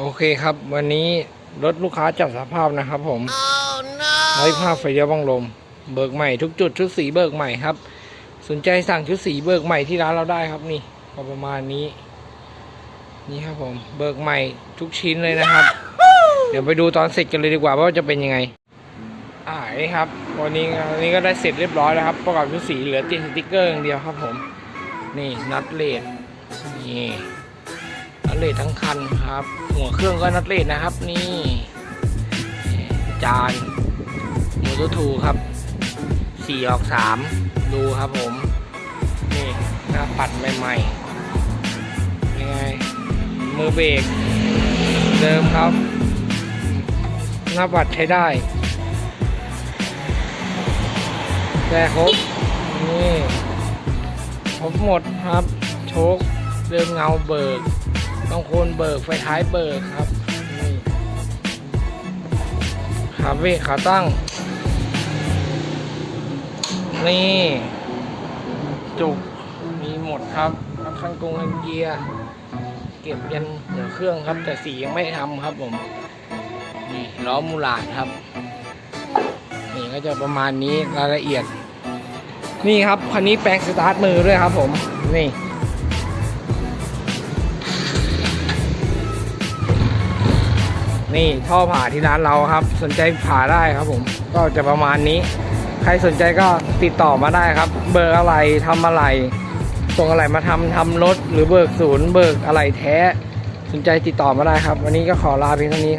โอเคครับ วันนี้รถลูกค้าจับสภาพนะครับ ผมร้อยภาพไฟเดียวบังลม เบิกใหม่ทุกจุดชุดสีเบิกใหม่ครับ สนใจสั่งชุดสีเบิกใหม่ที่ร้านเราได้ครับนี่ก็ประมาณนี้ นี่ครับผม เบิกใหม่ทุกชิ้นเลยนะครับ เดี๋ยวไปดูตอนเสร็จกันเลยดีกว่าว่าจะเป็นยังไง อ่านี่ครับ วันนี้วันนี้ก็ได้เสร็จเรียบร้อยแล้วครับ ประกอบชุดสีเหลือติดสติ๊กเกอร์อย่างเดียวครับ ผม นี่นัดเลดนี่ นัดเลดทั้งคันครับ หัวเครื่องก็นัดเลดนะครับ นี่จานมูทูทูครับสี่ออกสามดูครับผม นี่หน้าปัดใหม่ๆยังไงมือเบรกเดิมครับ หน้าปัดใช้ได้แต่ครบนี่ครบหมดครับ โชคเดิมเงาเบิก ต้องโคนเบิกไฟท้ายเบิกครับนี่ขาเวกขาตั้ง นี่จุกมีหมดครับรับคันกงคันเกียร์เก็บยันเหนือเครื่องครับ แต่สียังไม่ทำครับผมนี่ล้อมูลาดครับ นี่ก็จะประมาณนี้รายละเอียด นี่ครับคันนี้แปลงสตาร์ทมือด้วยครับผม นี่ นี่ท่อผ่าที่ร้านเราครับ สนใจผ่าได้ครับผมก็จะประมาณนี้ ใครสนใจก็ติดต่อมาได้ครับ เบิกอะไรทำอะไรส่งอะไรมาทำทำรถหรือเบิกศูนย์เบิกอะไรแท้ สนใจติดต่อมาได้ครับ วันนี้ก็ขอลาเพียงเท่านี้